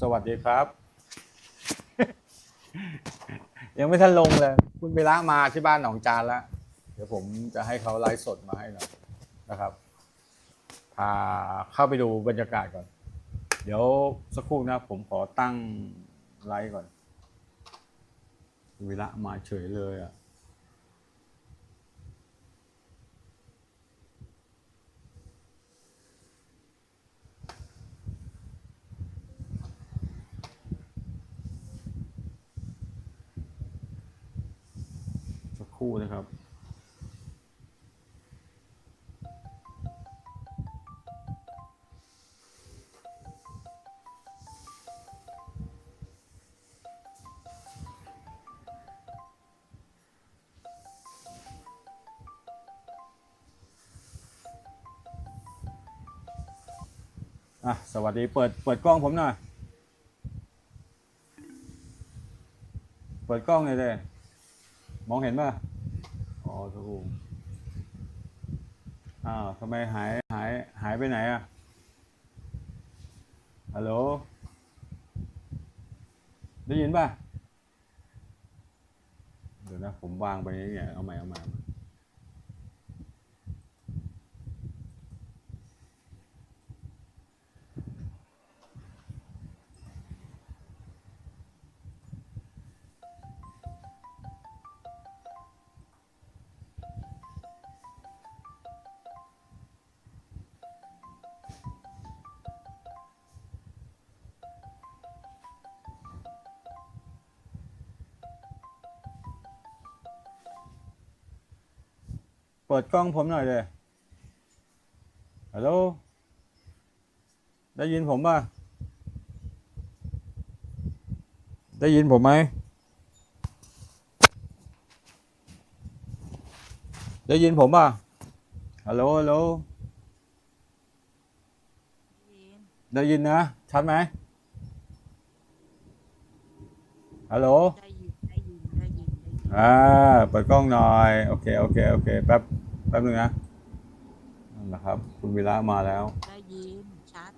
สวัสดีครับ ยังไม่ทันลงเลย คุณไปละมาที่บ้านหนองจานแล้ว เดี๋ยวผมจะให้เขาไลฟ์สดมาให้หน่อยนะครับ พาเข้าไปดูบรรยากาศก่อน เดี๋ยวสักครู่นะ ผมขอตั้งไลฟ์ก่อนคุณวิระมาเฉยเลยอะ ครู่นะครับ อะ สวัสดี เปิด เปิดกล้องผมหน่อย เปิดกล้องเลยเลยมองเห็นป่ะ อ๋อถูกอ้าวทำไมหายหายหายไปไหนอะฮัลโหล ได้ยินป่ะ เดี๋ยวนะ ผมวางไปนี่เนี่ยเอาใหม่เอาใหม่ เอาใหม่เปิดกล้องผมหน่อยเลยฮัลโหล ได้ยินผมป่ะ ได้ยินผมไหม ได้ยินผมป่ะ ฮัลโหล ฮัลโหล ได้ยินนะ ชัดไหมฮัลโหล ได้ยิน ได้ยิน ได้ยินได้ยินอ่า เปิดกล้องหน่อย โอเค โอเค โอเค แป๊บ แป๊บนึงนะนั่นแหละครับ คุณวีระมาแล้ว ได้ยินชัด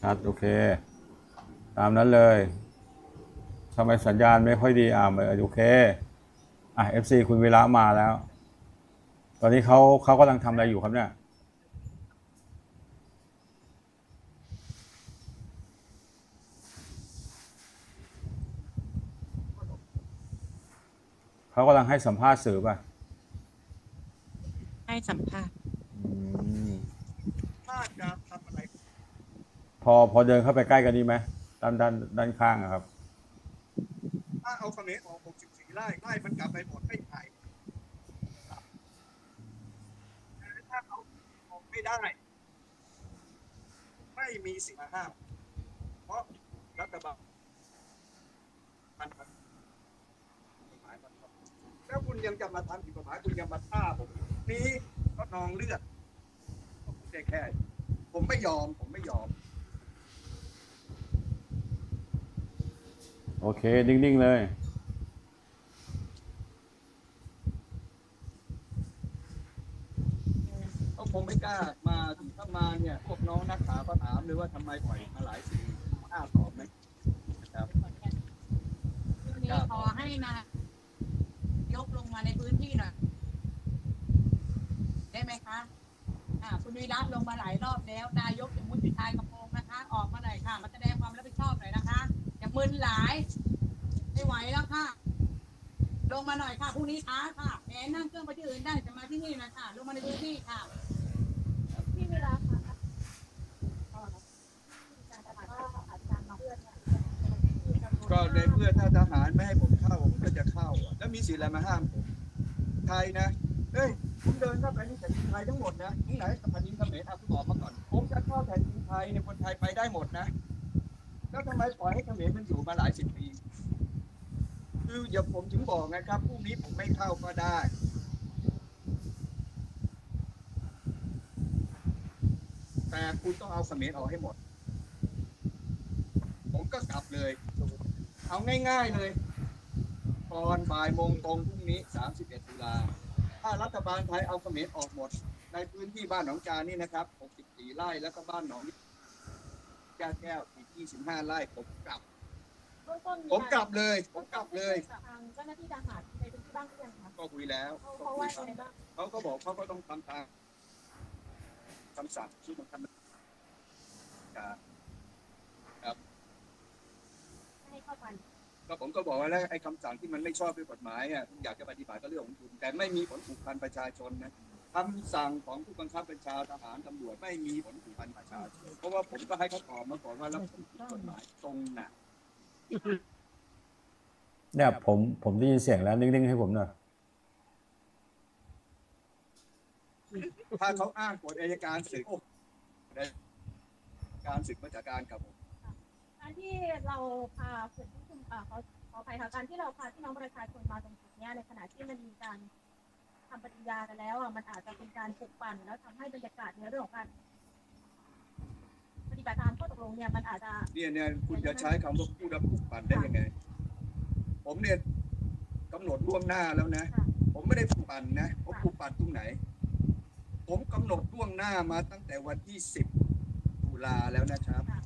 ชัด โอเค ตามนั้นเลยทำไมสัญญาณไม่ค่อยดีอ่าเออโอเค อะ FC คุณวีระมาแล้ว ตอนนี้เขาเขากำลังทำอะไรอยู่ครับเนี่ย เขากำลังให้สัมภาษณ์สื่อป่ะ ให้สัมภาษณ์อืมถ้าจะทำอะไรพอพอเดินเข้าไปใกล้กันนี่ไหมด้านด้านด้านข้างอะครับ ถ้าเอาเขมรออก64ไร่ไร่มันกลับไปหมดไม่ไผ่แต่ถ้าเอาออกไม่ได้ ไม่มีสิ่งมาห้าม เพราะรัฐบาลมันมันกฎหมายมันครับแล้วคุณยังจะมาทำผิดกฎหมายคุณยังมาฆ่าผม นี้ก็นองเลือดผมแค่แค่ ผมไม่ยอม ผมไม่ยอม โอเค นิ่ง ๆ เลยเขาคงไม่กล้ามาถึงถ้ามาเนี่ย พวกน้องนักข่าวก็ถามเลยว่าทำไมปล่อยมาหลายสิ่งกล้าตอบไหมนะครับนี่ขอให้นายกลงมาในพื้นที่หน่อย ได้ไหมคะอ่าคุณวีรัตน์ลงมาหลายรอบแล้ว นายกจะมุดติดท้ายกระโปรงนะคะ ออกมาหน่อยค่ะ มาแสดงความรับผิดชอบหน่อยนะคะอย่ามึนหลาย ไม่ไหวแล้วค่ะ ลงมาหน่อยค่ะพรุ่งนี้ช้าค่ะแหมนั่งเครื่องไปที่อื่นได้แต่มาที่นี่นะค่ะลงมาในพื้นที่ค่ะที่เวลาค่ะก็ในเมื่อถ้าทหารไม่ให้ผมเข้าผมก็จะเข้า แล้วมีสิทธิ์อะไรมาห้ามผมไทยนะเฮ้ย ผมเดินเข้าไปนี่แผ่นดินไทยทั้งหมดนะทั้งไหนแผ่นดินเขมรเอาคุณบอกมาก่อน ผมจะเข้าแผ่นดินไทยเนี่ยคนไทยไปได้หมดนะ แล้วทำไมปล่อยให้เขมรมันอยู่มาหลายสิบปี คืออย่าผมถึงบอกไงครับพรุ่งนี้ผมไม่เข้าก็ได้แต่คุณต้องเอาเขมรออกให้หมด ผมก็กลับเลย เอาง่าย ๆเลย ตอนบ่ายโมงตรงพรุ่งนี้ 31 ตุลา ถ้ารัฐบาลไทยเอาเขมรออกหมด ในพื้นที่บ้านหนองจานนี่นะครับ 64 ไร่แล้วก็บ้านหนองแก้วแก้วอีก 25 ไร่ผมกลับ เบื้องต้นผมกลับเลย ผมกลับเลย ทางเจ้าหน้าที่ทหารในพื้นที่บ้างหรือยังคะก็คุยแล้วเขาก็เขาคุว่ายครับไงบ้างเขาก็บอกเขาก็ต้องทำตามคำสั่งที่มันทำการ ให้เข้าไป ก็ผมก็บอกว่าแล้วไอ้คำสั่งที่มันไม่ชอบด้วยกฎหมายอะคุณอยากจะปฏิบัติก็เรื่องของคุณแต่ไม่มีผลผูกพันประชาชนนะคำสั่งของผู้บังคับบัญชาทหารตำรวจไม่มีผลผูกพันประชาชนเพราะว่าผมก็ให้เขาตอบมาก่อนว่าแล้วผมผิดกฎหมายตรงไหนเนี่ยผมผมได้ยินเสียงแล้วนิ่งๆให้ผมหน่อยถ้าเขาอ้างกฎอายการศึกการศึกมาจากการกับผมการที่เราพาผู้ชุม อ่าเขาขออภัยค่ะการที่เราพาพี่น้องประชาชนมาตรงจุดเนี้ยในขณะที่มันมีการทำปฏิญากันแล้วอะมันอาจจะเป็นการปลุกปั่นแล้วทำให้บรรยากาศในเรื่องของการปฏิบัติตามข้อตกลงเนี่ยมันอาจจะเนี่ยเนี่ยคุณจะใช้คำว่าผู้รับผูกพันได้ยังไง ผมเนี่ยกำหนดล่วงหน้าแล้วนะ ค่ะ ผมไม่ได้ผูกพันนะผมผูกพันตรงไหน ผมกำหนดล่วงหน้ามาตั้งแต่วันที่สิบตุลาแล้วนะครับ ค่ะ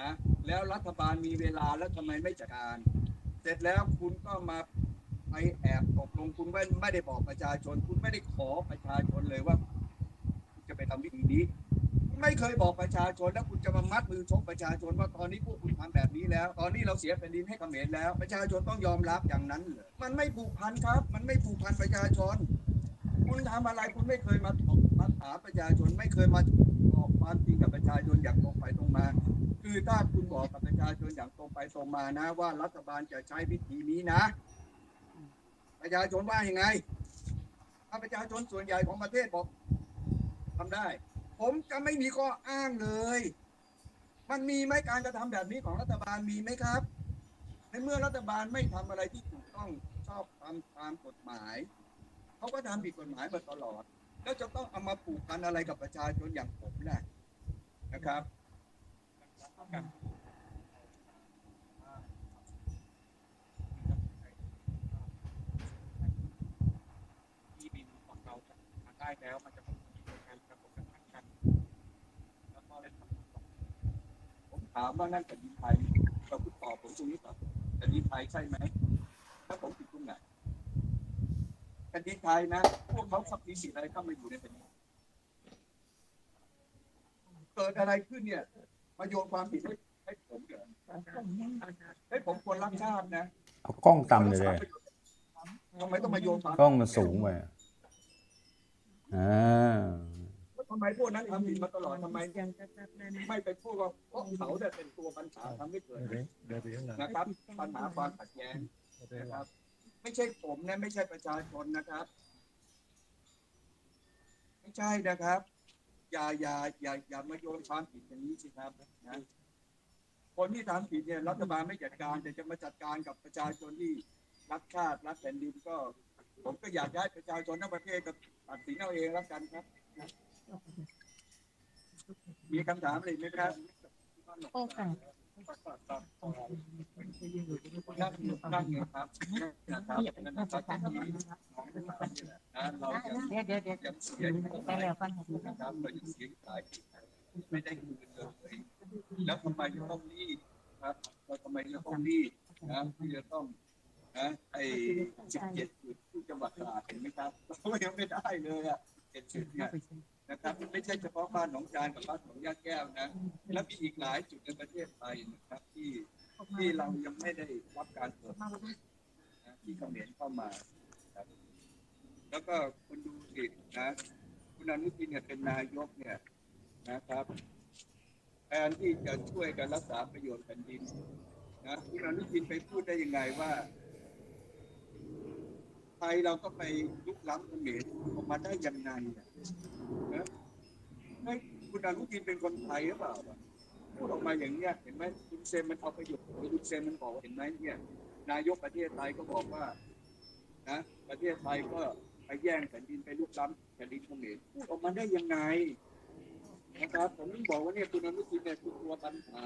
นะแล้วรัฐบาลมีเวลาแล้วทำไมไม่จัดการ เสร็จแล้วคุณก็มาไปแอบตกลงคุณไม่ไม่ได้บอกประชาชน คุณไม่ได้ขอประชาชนเลยว่า จะไปทำวิธีนี้ ไม่เคยบอกประชาชนแล้วคุณจะมามัดมือชกประชาชนว่าตอนนี้พวกคุณทำแบบนี้แล้ว ตอนนี้เราเสียแผ่นดินให้เขมรแล้ว ประชาชนต้องยอมรับอย่างนั้นเหรอมันไม่ผูกพันครับ มันไม่ผูกพันประชาชน คุณทำอะไรคุณไม่เคยมามาถามประชาชนไม่เคยมา บอกความจริงกับประชาชนอย่างตรงไปตรงมา คือถ้าคุณบอกกับประชาชนอย่างตรงไปตรงมานะ ว่ารัฐบาลจะใช้วิธีนี้นะ ประชาชนว่ายังไง ถ้าประชาชนส่วนใหญ่ของประเทศบอกทำได้ ผมจะไม่มีข้ออ้างเลย มันมีไหมการกระทำแบบนี้ของรัฐบาลมีไหมครับ ในเมื่อรัฐบาลไม่ทำอะไรที่ถูกต้องชอบตามตามกฎหมาย เขาก็ทำผิดกฎหมายมาตลอด แล้วจะต้องเอามาผูกพันอะไรกับประชาชนอย่างผมนะนะครับที่บินของเราจะมาได้แล้วมันจะมีการระทบกระทั่งกันแล้วก็ผมถามว่านั่นแผ่นดินไทยเราคุณตอบผมตรงนี้ก่อนแผ่นดินไทยใช่ไหมถ้าผมผิดตรงไหน แผ่นดินไทยนะ พวกเขาสับมีสิทธิ์อะไรเข้ามาอยู่ในแผ่นดินเกิดอะไรขึ้นเนี่ยมาโยนความผิดให้ให้ผมเหรอให้ผมคนรักชาตินะเอากล้องต่ำเลยเลยทำไมต้องมาโยนความกล้องมันสูงไปอะอ่าทำไมพวกนั้นทำผิดมาตลอดทำไมไม่ไปพูดว่าเพราะเขาเนี่ยเป็นตัวปัญหาทำให้เกิดนะครับปัญหาความขัดแย้งนะครับ ไม่ใช่ผมนะไม่ใช่ประชาชนนะครับ ไม่ใช่นะครับ อย่าอย่าอย่าอย่ามาโยนความผิดอย่างนี้สิครับนะคนที่ทำผิดเนี่ยรัฐบาลไม่จัดการแต่จะมาจัดการกับประชาชนที่รักชาติรักแผ่นดินก็ ผมก็อยากให้ประชาชนทั้งประเทศก็ตัดสินเอาเองแล้วกันครับ มีคำถามอะไรไหมครับโอกา สนั่งนั่งนะครับนะครับนั่นนะครับที่เรายังเดี๋ยวเดี๋ยวเดี๋ยวยังเสียไปแล้วกันนะครับเรายังเสียหายไม่ได้คืนเลยแล้วทำไมจะต้องรีบครับเราทำไมจะต้องรีบนะที่จะต้องนะไอ้สิบเจ็ดจุดที่จังหวัดตราดเห็นไหมครับเรายังไม่ได้เลยอะเจ็ดจุดเนี่ยนะครับไม่ใช่เฉพาะบ้านหนองจานกับบ้านหนองยาแก้วนะ และมีอีกหลายจุดในประเทศไทยนะครับที่ ที่เรายังไม่ได้รับการตรวจนะที่เขมรเข้ามาครับแล้วก็คุณดูสินะคุณอนุทินเนี่ยเป็นนายกเนี่ยนะครับแทนที่จะช่วยกันรักษาประโยชน์แผ่นดินนะคุณอนุทินไปพูดได้ยังไงว่าไทยเราก็ไปลุกล้ำเขมรออกมาได้ยังไงอะนะเฮ้ยคุณอนุทินเป็นคนไทยหรือเปล่าอะ พูดออกมาอย่างเนี้ยเห็นไหมคุณเซนมันเอาประโยชน์คุณเซนมันบอกเห็นไหมเนี่ยนายกประเทศไทยก็บอกว่านะประเทศไทยก็ไปแย่งแผ่นดินไปลุกล้ำแผ่นดินเขมรพูดออกมาได้ยังไงนะครับผมถึงบอกว่าเนี่ยคุณอนุทินเนี่ยคือตัวปัญหา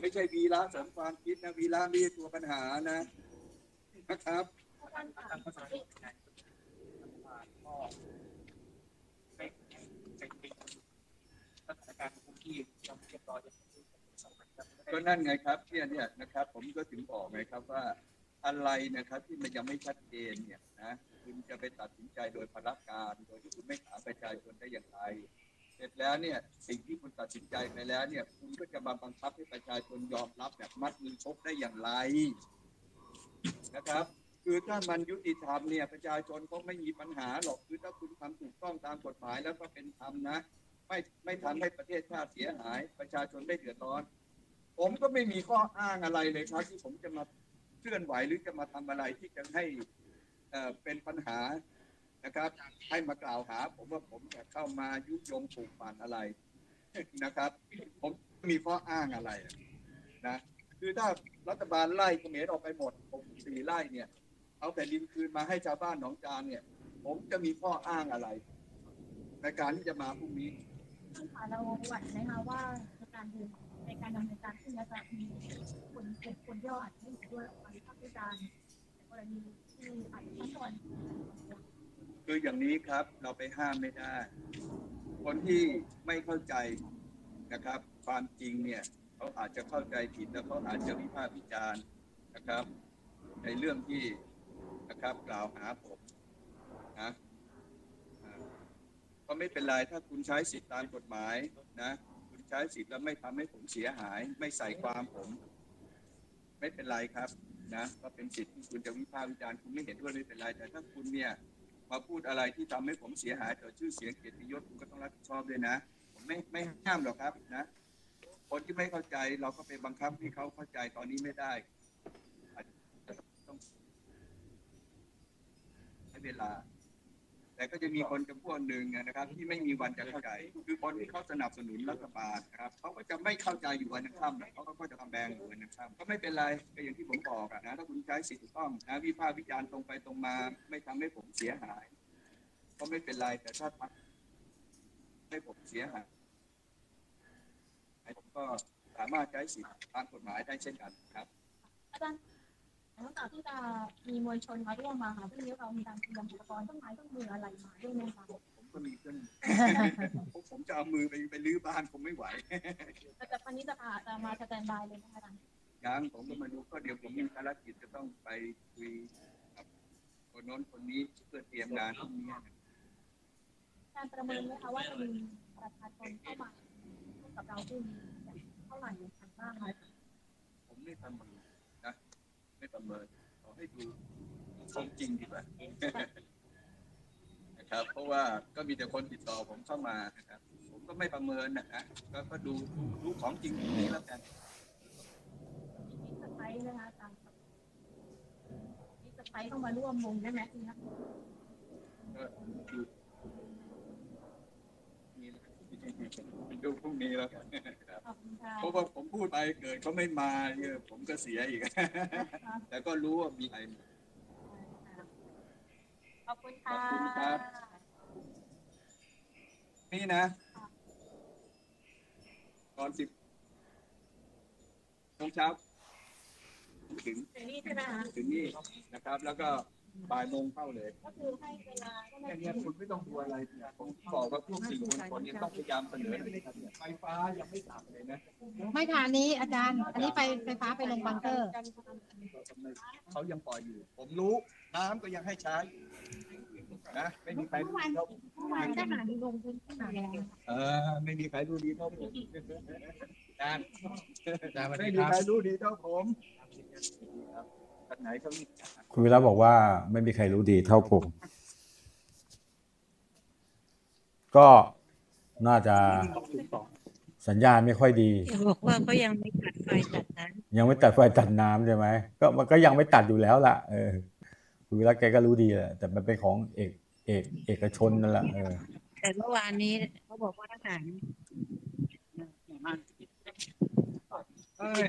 ไม่ใช่วีระสมความคิดนะวีระไม่ใช่ตัวปัญหานะนะครับ ทางภาษาไทยรัฐบาลก็เป็นเป็นเป็นสถานการณ์พื้นที่ยังเรียบร้อยยังไม่สามารถก็นั่นไงครับเนี่ยเนี่ยนะครับ ผมก็ถึงบอกไงครับว่าอะไรนะครับที่มันยังไม่ชัดเจนเนี่ยนะคุณจะไปตัดสินใจโดยพละกการ โดยที่คุณไม่ถามประชาชนได้อย่างไร เสร็จแล้วเนี่ยสิ่งที่คุณตัดสินใจไปแล้วเนี่ย คุณก็จะมาบังคับให้ประชาชนยอมรับแบบมัดมือชกได้อย่างไรนะครับ คือถ้ามันยุติธรรมเนี่ยประชาชนก็ไม่มีปัญหาหรอกคือถ้าคุณทำถูกต้องตามกฎหมายแล้วก็เป็นธรรมนะ ไม่ไม่ทำให้ประเทศชาติเสียหาย ประชาชนไม่เดือดร้อน ผมก็ไม่มีข้ออ้างอะไรเลยครับ ที่ผมจะมาเคลื่อนไหวหรือจะมาทำอะไรที่จะให้เอ่อเป็นปัญหานะครับ ให้มากล่าวหา ผมว่าผมจะเข้ามายุยงปลูกปั่นอะไรนะครับ ผมมีข้ออ้างอะไรนะคือถ้ารัฐบาลไล่เขมรออกไปหมดผมสี่ไล่เนี่ย เอาแผ่นดินคืนมาให้ชาวบ้านหนองจานเนี่ย ผมจะมีข้ออ้างอะไร ในการที่จะมาพรุ่งนี้ ค่ะเราหวั่นไหมคะว่าในการดูในการดำเนินการที่จะมีคนเป็นคนยออาจจะไม่ด้วยออกมาวิพากษ์วิจารณ์กรณีที่อาจจะต้องก่อนคืออย่างนี้ครับเราไปห้ามไม่ได้ คนที่ไม่เข้าใจนะครับ ความจริงเนี่ยเขาอาจจะเข้าใจผิดแล้วเขาอาจจะวิพากษ์วิจารณ์นะครับ ในเรื่องที่นะครับกล่าวหาผมนะ ก็ไม่เป็นไรถ้าคุณใช้สิทธิตามกฎหมายนะ คุณใช้สิทธิ์แล้วไม่ทำให้ผมเสียหาย ไม่ใส่ความผม ไม่เป็นไรครับนะก็เป็นสิทธิ์ที่คุณจะวิพากษ์วิจารณ์คุณไม่เห็นด้วยไม่เป็นไร แต่ถ้าคุณเนี่ยมาพูดอะไรที่ทำให้ผมเสียหายต่อชื่อเสียงเกียรติยศคุณก็ต้องรับผิดชอบด้วยนะผมไม่ไม่ห้ามหรอกครับนะ คนที่ไม่เข้าใจเราก็ไปบังคับให้เขาเข้าใจตอนนี้ไม่ได้ต้องใช้เวลา แต่ก็จะมีคนจำพวกหนึ่งนะครับ ที่ไม่มีวันจะเข้าใจ คือคนที่เขาสนับสนุนรัฐบาลนะครับเขาก็จะไม่เข้าใจอยู่วันยังค่ำเขาก็จะทำแบงอยู่วันยังค่ำก็ไม่เป็นไรก็อย่างที่ผมบอกนะถ้าคุณใช้สิทธิถูกต้องนะวิพากษ์วิจารณ์ตรงไปตรงมา ไม่ทำให้ผมเสียหาย ก็ไม่เป็นไรแต่ถ้าทำให้ผมเสียหายผมก็สามารถใช้สิทธิตามกฎหมายได้เช่นกันครับอาจารย์ หลังจากที่จะมีมวลชนมาร่วมมาค่ะพรุ่งนี้เรามีการเตรียมอุปกรณ์ต้นไม้ต้นมืออะไรมาด้วยไหมคะผมก็มีเครื่องผมผมจะเอามือไปไปลื้อบ้านคงไม่ไหวแต่จากวันนี้จะอาจะมาสแตนบายเลยนะคะอาจารย์ยังผมก็มาดูก็เดี๋ยวผมมีภารกิจจะต้องไปคุยกับคนโน้นคนนี้เพื่อเตรียมงานพรุ่งนี้นะการประเมินไหมคะว่าจะมีประชาชนเข้ามาร่วมกับเราพรุ่งนี้เท่าไหร่กันบ้างคะผมไม่ประเมิน ม่ประเมินขอให้ดูของจริงดีกว่านะครับ เพราะว่าก็มีแต่คนติดต่อผมเข้ามานะครับ ผมก็ไม่ประเมินนะฮะก็ก็ดูดูของจริงตรงนี้แล้วกันมีสไปซ์นะคะอาจารย์มีสไปซ์เข้ามาร่วมวงได้ไหมทีนี้ก็ดูนี่ ดูพรุ่งนี้แล้วกันครับขอบคุณค่ะเพราะว่าผมพูดไปเกิดเขาไม่มาเนี่ยผมก็เสียอีก แต่ก็รู้ว่ามีใคร ขอบคุณค่ะขอบคุณครับ นี่นะ ตอนสิบโมงเช้า ถึงเจนี่ใช่ไหมคะ ถึงนี่นะครับ แล้วก็ บ่ายโมงเข้าเลยก็คือให้เวลาก็ไม่แค่เนี้ยคุณไม่ต้องดูอะไรเนี่ยผมบอกว่าพวกสื่อมวลชนเนี่ยต้องพยายามเสนอไฟฟ้ายังไม่ตัดเลยนะไม่ค่ะอันนี้อาจารย์ อันนี้ไฟไฟฟ้าไปลงบังเกอร์ เขายังปล่อยอยู่ ผมรู้น้ำก็ยังให้ใช้นะไม่มีใครรู้ดีเท่าผมเมื่อวานทหารลงพื้นที่มาแล้วเออไม่มีใครรู้ดีเท่าผมอาจารย์อาจารย์สวัสไม่ดีมีครับ ใครรู้ดีเท่าผม ครับท่านไหนเขามีคุณวิระบอกว่าไม่มีใครรู้ดีเท่าผม ก็น่าจะสัญญาณไม่ค่อยดีเขาบอกว่าเขายังไม่ตัดไฟตัดนั้น ยังไม่ตัดไฟตัดน้ำใช่ไหมก็มันก็ยังไม่ตัดอยู่แล้วล่ะเออคุณวิระแกก็รู้ดีแหละแต่มันเป็นของเอกเอกเอกชนนั่นแหละเออแต่เมื่อวานนี้เขาบอกว่าทหารเอ้ย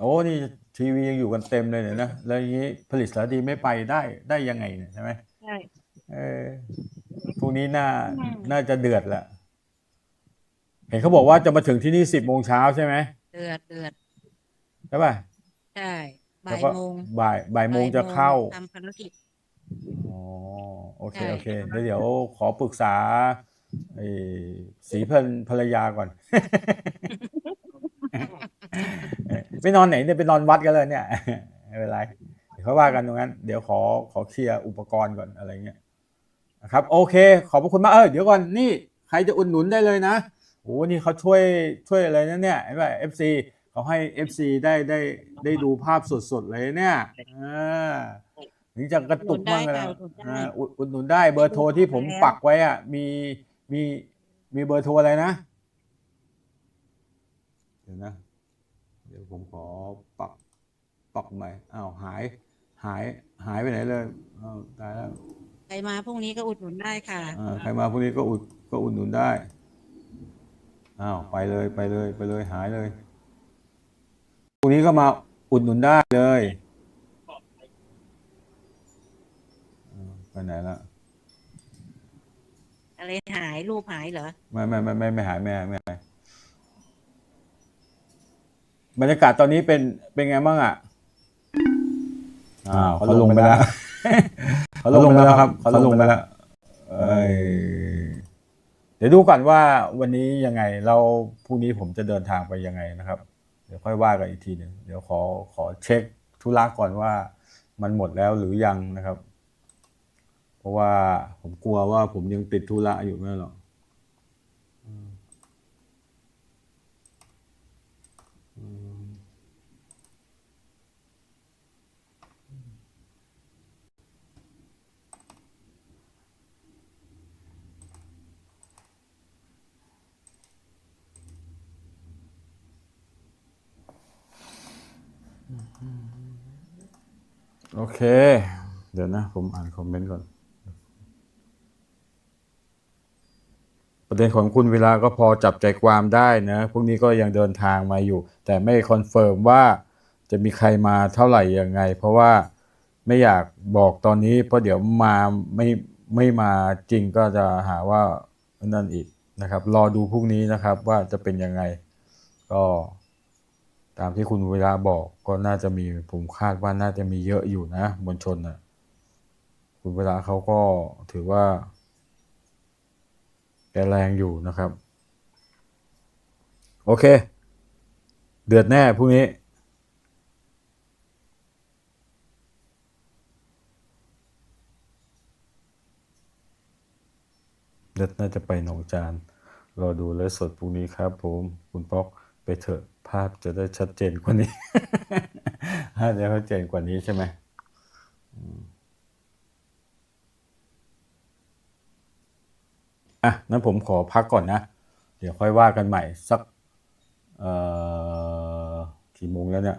โอ้นี่ทีวียังอยู่กันเต็มเลยเนี่ยนะแล้วอย่างนี้ผลิตสารดีไม่ไปได้ได้ยังไงเนี่ยใช่ไหมใช่เออพรุ่งนี้น่าน่าจะเดือดแหละเห็นเขาบอกว่าจะมาถึงที่นี่สิบโมงเช้าใช่ไหมเดือดเดือดใช่ป่ะใช่แล้วบ่ายก็โมงบ่ายบ่ายโมงจะเข้าทำภารกิจอ๋อโอเคใช่โอเคแล้วเดี๋ยวขอปรึกษาไอ้สีเพิ่นภรรยาก่อน ไปนอนไหนเนี่ยไปนอนวัดกันเลยเนี่ยไม่เป็นไรเดี๋ยวเขาว่ากันตรงนั้น เดี๋ยวขอขอเคลียร์อุปกรณ์ก่อนอะไรเงี้ยนะครับ โอเค ขอบพระคุณมากเออเดี๋ยวก่อนนี่ใครจะอุดหนุนได้เลยนะโอ้นี่เขาช่วยช่วยอะไรนะเนี่ยไอ้แบบเอฟซีเขาให้เอฟซีได้ได้ได้ดูภาพสดๆเลยเนี่ยอ่าถึงจะกระตุกมากเลยอุดหนุนได้ค่ะอ่าอุดอุดหนุนได้เบอร์โทรที่ผมปักไว้อะมีมีมีเบอร์โทรอะไรนะเดี๋ยวนะเดี๋ยวผมขอปักปักใหม่อ้าวหาย หายหายไปไหนเลยอ้าวตายแล้วใครมาพรุ่งนี้ก็อุดหนุนได้ค่ะ อ่าใครมาพวกนี้ก็อุดก็อุดหนุนได้อ้าวไปเลยไปเลยไปเลยหายเลยพวกนี้ก็มาอุดหนุนได้เลยอ่าไปไหนละอะไรหายรูปหายเหรอ ไม่ไม่ไม่ไม่ไม่หายไม่หายไม่หาย บรรยากาศตอนนี้เป็นเป็นไงบ้างอะอ้าวเขาลงไปแล้วเขาลงไปแล้วครับเขาลงไปแล้วเอ้ยเดี๋ยวดูก่อนว่าวันนี้ยังไงเราพรุ่งนี้ผมจะเดินทางไปยังไงนะครับ เดี๋ยวค่อยว่ากันอีกทีหนึ่งเดี๋ยวขอขอเช็คธุระก่อนว่ามันหมดแล้วหรือยังนะครับ เพราะว่าผมกลัวว่าผมยังติดธุระอยู่ไม่หรอก โอเค เดี๋ยวนะ ผมอ่านคอมเมนต์ก่อน ประเด็นของคุณเวลาก็พอจับใจความได้นะ พวกนี้ก็ยังเดินทางมาอยู่ แต่ไม่คอนเฟิร์มว่าจะมีใครมาเท่าไหร่ยังไง เพราะว่าไม่อยากบอกตอนนี้ เพราะเดี๋ยวมาไม่ไม่มาจริงก็จะหาว่านั่นอีกนะครับ รอดูพรุ่งนี้นะครับว่าจะเป็นยังไง ก็ ตามที่คุณเวลาบอกก็น่าจะมีผมคาดว่าน่าจะมีเยอะอยู่นะมวลชนนะคุณเวลาเขาก็ถือว่าแกแรงอยู่นะครับ โอเค เดือดแน่พรุ่งนี้ เดือดน่าจะไปหนองจานรอดูไลฟ์สดพรุ่งนี้ครับผม คุณป๊อกไปเถอะ ภาพจะได้ชัดเจนกว่านี้ภาพจะชัดเจนกว่านี้ใช่ไหมอะนั้นผมขอพักก่อนนะ เดี๋ยวค่อยว่ากันใหม่สักเอ่อกี่โมงแล้วเนี่ย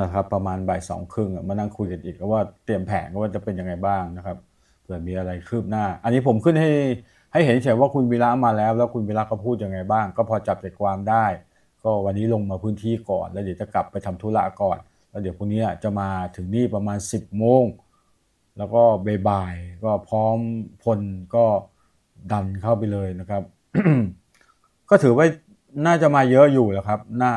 นะครับ ประมาณบ่ายสองครึ่งมานั่งคุยกันอีกว่าเตรียมแผนว่าจะเป็นยังไงบ้างนะครับเผื่อมีอะไรคืบหน้า อันนี้ผมขึ้นให้ให้เห็นเฉยว่าคุณวีระมาแล้ว แล้วคุณวีระเขาพูดยังไงบ้าง ก็พอจับใจความได้ ก็วันนี้ลงมาพื้นที่ก่อน แล้วเดี๋ยวจะกลับไปทำธุระก่อน แล้วเดี๋ยวพรุ่งนี้จะมาถึงนี่ประมาณ 10โมงแล้วก็บ่ายก็พร้อมพลก็ดันเข้าไปเลยนะครับ ก็ถือว่าน่าจะมาเยอะอยู่แหล้วครับ น่า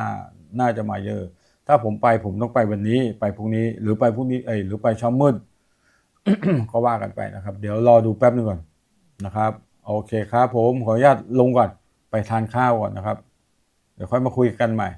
น่าจะมาเยอะ ถ้าผมไปผมต้องไปวันนี้ ไปพรุ่งนี้ หรือไปพรุ่งนี้เอยหรือไปเช้ามืดก็ว่ากันไปนะครับ เดี๋ยวรอดูแป๊บนึงก่อนนะครับ โอเคครับผมขออนุญาตลงก่อนไปทานข้าวก่อนนะครับ เดี๋ยวค่อยมาคุยกันใหม่